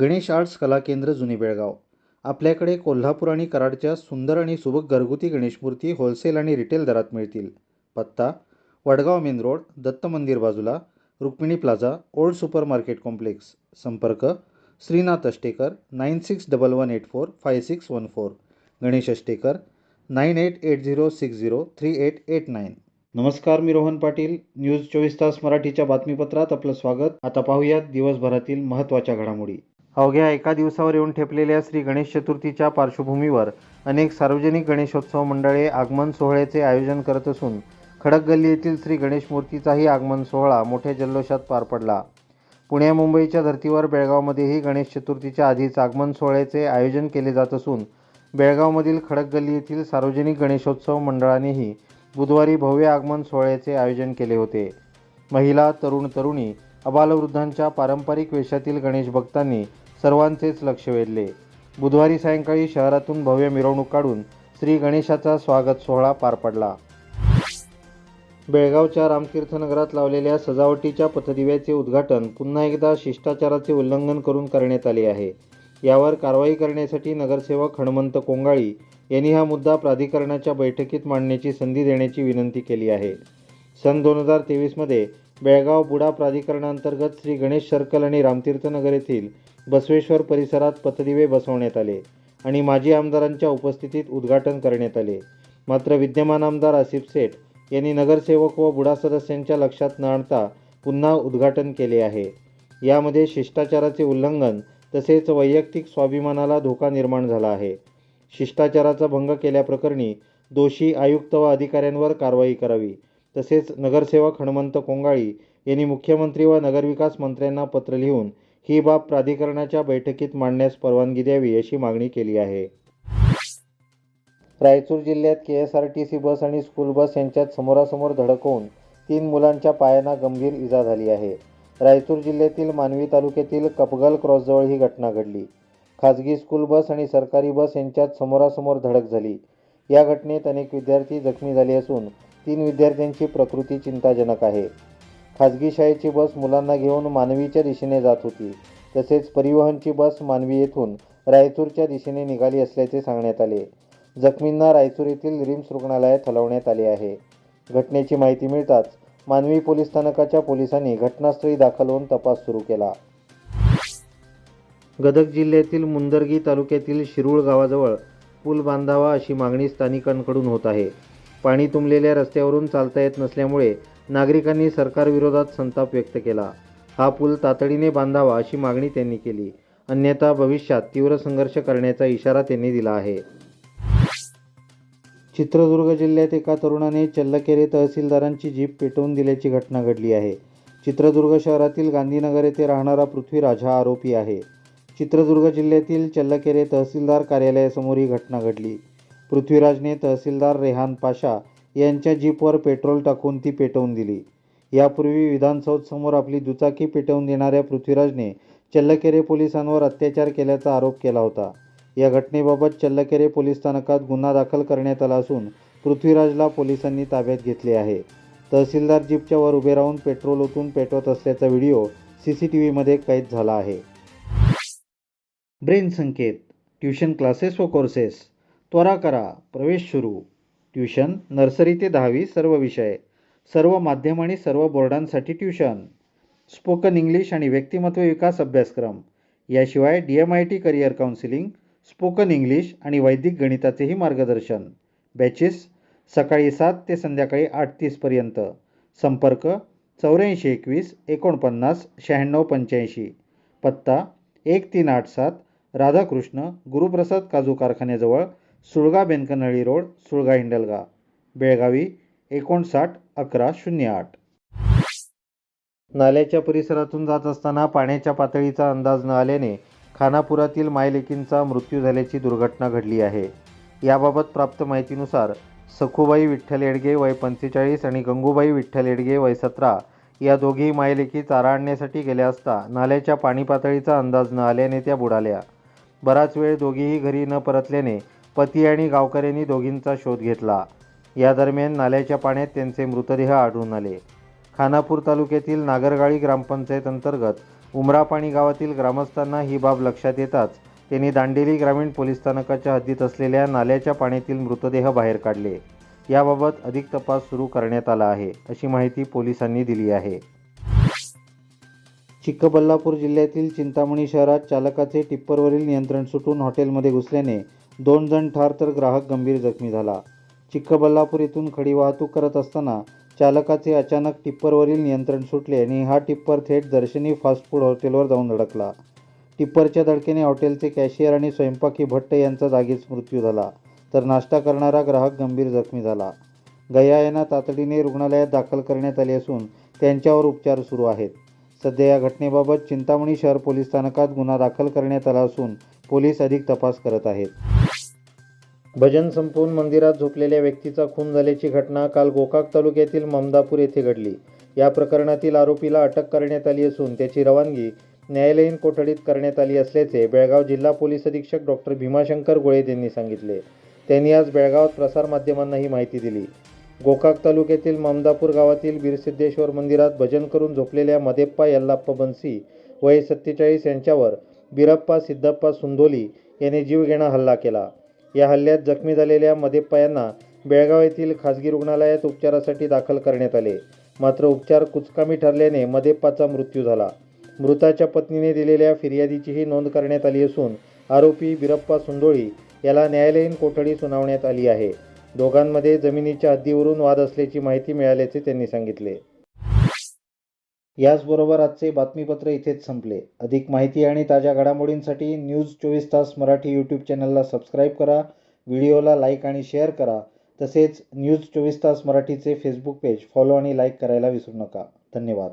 Ganesh arts कला केंद्र जुनी बेळगाव. आपल्याकडे कोल्हापूर आणि कराडच्या सुंदर आणि सुबक घरगुती गणेशमूर्ती होलसेल आणि रिटेल दरात मिळतील. पत्ता वडगाव मेन रोड दत्त मंदिर बाजूला Rukmini plaza old super market complex. संपर्क Shrinath Ashtekar nine six double one eight four five six one four. Ganesh Ashtekar nine eight eight zero six zero three eight eight nine नमस्कार मी Rohan Patil. News चोवीस तास मराठीच्या बातमीपत्रात आपलं स्वागत. आता पाहूयात दिवसभरातील महत्त्वाच्या घडामोडी. अवघ्या एका दिवसावर येऊन ठेपलेल्या श्री गणेश चतुर्थीच्या पार्श्वभूमीवर अनेक सार्वजनिक गणेशोत्सव मंडळे आगमन सोहळ्याचे आयोजन करत असून खडक गल्ली येथील श्री गणेश मूर्तीचाही आगमन सोहळा मोठ्या जल्लोषात पार पडला. पुण्या मुंबईच्या धर्तीवर बेळगावमध्येही गणेश चतुर्थीच्या आधीच आगमन सोहळ्याचे आयोजन केले जात असून बेळगावमधील खडक गल्ली येथील सार्वजनिक गणेशोत्सव मंडळानेही बुधवारी भव्य आगमन सोहळ्याचे आयोजन केले होते. महिला तरुण तरुणी अबालवृद्धांच्या पारंपरिक वेशातील गणेश भक्तांनी सर्वांचेच लक्ष वेधले. बुधवारी सायंकाळी शहरातून भव्य मिरवणूक काढून श्री गणेशाचा स्वागत सोहळा पार पडला. बेळगावच्या रामतीर्थनगरात लावलेल्या सजावटीच्या पथदिव्याचे उद्घाटन पुन्हा एकदा शिष्टाचाराचे उल्लंघन करून करण्यात आले आहे. यावर कारवाई करण्यासाठी नगरसेवक हनुमंत कोंगाळी यांनी हा मुद्दा प्राधिकरणाच्या बैठकीत मांडण्याची संधी देण्याची विनंती केली आहे. सन दोन हजार तेवीसमध्ये बेळगाव बुडा प्राधिकरणांतर्गत श्री गणेश सर्कल आणि रामतीर्थनगर येथील बसवेश्वर परिसरात पथदिवे बसवण्यात आले आणि माजी आमदारांच्या उपस्थितीत उद्घाटन करण्यात आले. मात्र विद्यमान आमदार आसिफ सेठ यांनी नगरसेवक व बुडा सदस्यांच्या लक्षात न आणता पुन्हा उद्घाटन केले आहे. यामध्ये शिष्टाचाराचे उल्लंघन तसेच वैयक्तिक स्वाभिमानाला धोका निर्माण झाला आहे. शिष्टाचाराचा भंग केल्याप्रकरणी दोषी आयुक्त व अधिकाऱ्यांवर कारवाई करावी. तसेच नगरसेवक हनुमंत कोंगाळी यांनी मुख्यमंत्री व नगरविकास मंत्र्यांना पत्र लिहून ही बाब प्राधिकरणाच्या बैठकीत मांडण्यास परवानगी द्यावी अशी मागणी केली आहे. रायचूर जिल्ह्यात K S R T C bus आणि स्कूल बस यांच्यात समोरासमोर धडक होऊन तीन मुलांच्या पायांना गंभीर इजा झाली आहे. रायचूर जिल्ह्यातील मानवी तालुक्यातील कपगल क्रॉसजवळ ही घटना घडली. खाजगी स्कूल बस आणि सरकारी बस यांच्यात समोरासमोर धडक झाली. या घटनेत अनेक विद्यार्थी जखमी झाले असून तीन विद्यार्थ्यांची प्रकृती चिंताजनक आहे. खाजगी शाळेची बस मुलांना घेऊन मानवीच्या दिशेने जात होती. तसेच परिवहनची बस मानवी येथून रायचूरच्या दिशेने निघाली असल्याचे सांगण्यात आले. जखमींना रायचूर येथील रिम्स रुग्णालयात हलवण्यात आले आहे. घटनेची माहिती मिळताच मानवी पोलीस स्थानकाच्या पोलिसांनी घटनास्थळी दाखल होऊन तपास सुरू केला. गदग जिल्ह्यातील मुंदर्गी तालुक्यातील शिरूळ गावाजवळ पूल बांधावा अशी मागणी स्थानिकांकडून होत आहे. पाणी तुंबलेल्या रस्त्यावरून चालता येत नसल्यामुळे नागरिकांनी सरकारविरोधात संताप व्यक्त केला. हा पूल तातडीने बांधावा अशी मागणी त्यांनी केली. अन्यथा भविष्यात तीव्र संघर्ष करण्याचा इशारा त्यांनी दिला आहे. चित्रदुर्ग जिल्ह्यात एका तरुणाने चल्लकेरे तहसीलदारांची जीप पेटवून दिल्याची घटना घडली आहे. चित्रदुर्ग शहरातील गांधीनगर येथे राहणारा पृथ्वीराज हा आरोपी आहे. चित्रदुर्ग जिल्ह्यातील चल्लकेरे तहसीलदार कार्यालयासमोर ही घटना घडली. पृथ्वीराजने तहसीलदार रेहान पाशा यांच्या जीपवर पेट्रोल टाकून ती पेटवून दिली. यापूर्वी विधानसौधसमोर आपली दुचाकी पेटवून देणाऱ्या पृथ्वीराजने चल्लकेरे पोलिसांवर अत्याचार केल्याचा आरोप केला होता. या घटनेबाबत चल्लकेरे पोलीस स्थानकात गुन्हा दाखल करण्यात आला असून पृथ्वीराजला पोलिसांनी ताब्यात घेतले आहे. तहसीलदार जीपच्या वर उभे राहून पेट्रोल ओतून पेटवत असल्याचा व्हिडिओ सी सी टी व्हीमध्ये कैद झाला आहे. ब्रेन संकेत ट्युशन क्लासेस व कोर्सेस. त्वरा करा. प्रवेश सुरू. ट्युशन नर्सरी ते दहावी सर्व विषय. सर्व माध्यम आणि सर्व बोर्डांसाठी ट्युशन. स्पोकन इंग्लिश आणि व्यक्तिमत्व विकास अभ्यासक्रम. याशिवाय D M I T career counselling spoken English आणि वैदिक गणिताचेही मार्गदर्शन. बॅचेस सकाळी सात ते संध्याकाळी आठ तीसपर्यंत संपर्क चौऱ्याऐंशी एकवीस एकोणपन्नास शहाण्णव पंच्याऐंशी. पत्ता एक तीन आठ सात राधाकृष्ण गुरुप्रसाद काजू कारखान्याजवळ सुळगा बेनकनळी रोड सुळगा हिंडलगा बेळगावी एकोणसाठ अकरा शून्य आठ. नाल्याच्या परिसरातून जात असताना पाण्याच्या पातळीचा अंदाज न आल्याने खानापुरातील मायलेकींचा मृत्यू झाल्याची दुर्घटना घडली आहे. याबाबत प्राप्त माहितीनुसार सखूबाई विठ्ठल येडगे वय पंचेचाळीस आणि गंगूबाई विठ्ठल येडगे वय सतरा या दोघी मायलेकी चारा आणण्यासाठी गेल्या असता नाल्याच्या पाणी पातळीचा अंदाज न आल्याने त्या बुडाल्या. बराच वेळ दोघीही घरी न परतल्याने पती आणि गावकऱ्यांनी दोघींचा शोध घेतला. या दरम्यान नाल्याच्या पाण्यात त्यांचे मृतदेह आढळून आले. खानापूर तालुक्यातील नागरगाळी ग्रामपंचायत अंतर्गत उमरापाणी गावातील ग्रामस्थांना ही बाब लक्षात येताच त्यांनी दांडेली ग्रामीण पोलीस स्थानकाच्या हद्दीत असलेल्या नाल्याच्या पाण्यातील मृतदेह बाहेर काढले. याबाबत अधिक तपास सुरू करण्यात आला आहे अशी माहिती पोलिसांनी दिली आहे. चिक्कबल्लापूर जिल्ह्यातील चिंतामणी शहरात चालकाचे टिप्परवरील नियंत्रण सुटून हॉटेलमध्ये घुसल्याने दोन जण ठार तर ग्राहक गंभीर जखमी झाला. चिक्कबल्लापूर येथून खडी वाहतूक करत असताना चालकाचे अचानक टिप्परवरील नियंत्रण सुटले आणि हा टिप्पर थेट दर्शनी फास्ट फूड हॉटेलवर जाऊन धडकला टिप्परच्या धडकेने हॉटेलचे कॅशियर आणि स्वयंपाकी भट्ट यांचा जागीच मृत्यू झाला तर नाश्ता करणारा ग्राहक गंभीर जखमी झाला. गया यांना तातडीने रुग्णालयात दाखल करण्यात आले असून त्यांच्यावर उपचार सुरू आहेत. सध्या या घटनेबाबत चिंतामणी शहर पोलीस स्थानकात गुन्हा दाखल करण्यात आला असून पोलीस अधिक तपास करत आहेत. भजन संपवून मंदिरात झोपलेल्या व्यक्तीचा खून झाल्याची घटना काल गोकाक तालुक्यातील ममदापूर येथे घडली. या प्रकरणातील आरोपीला अटक करण्यात आली असून त्याची रवानगी न्यायालयीन कोठडीत करण्यात आली असल्याचे बेळगाव जिल्हा पोलीस अधीक्षक डॉक्टर भीमाशंकर गोळे यांनी सांगितले. त्यांनी आज बेळगावात प्रसारमाध्यमांना ही माहिती दिली. गोकाक तालुक्यातील ममदापूर गावातील बीरसिद्धेश्वर मंदिरात भजन करून झोपलेल्या मदेप्पा यल्लाप्पा बन्सी वय सत्तेचाळीस यांच्यावर बिरप्पा सिद्धप्पा सुंदोली याने जीवघेणा हल्ला केला. या हल्ल्यात जखमी झालेल्या मदेप्पा यांना बेळगाव येथील खासगी रुग्णालयात उपचारासाठी दाखल करण्यात आले. मात्र उपचार कुचकामी ठरल्याने मदेप्पाचा मृत्यू झाला. मृताच्या पत्नीने दिलेल्या फिर्यादीचीही नोंद करण्यात आली असून आरोपी बिरप्पा सुंदोळी याला न्यायालयीन कोठडी सुनावण्यात आली आहे. दोघांमध्ये जमिनीच्या हद्दीवरून वाद असल्याची माहिती मिळाल्याचे त्यांनी सांगितले. याचबरोबर आजचे बातमीपत्र इथेच संपले. अधिक माहिती आणि ताज्या घडामोडींसाठी न्यूज चोवीस तास मराठी यूट्यूब चॅनलला सबस्क्राईब करा व्हिडिओला लाईक आणि शेअर करा. तसेच न्यूज चोवीस तास मराठीचे फेसबुक पेज फॉलो आणि लाईक करायला विसरू नका. धन्यवाद.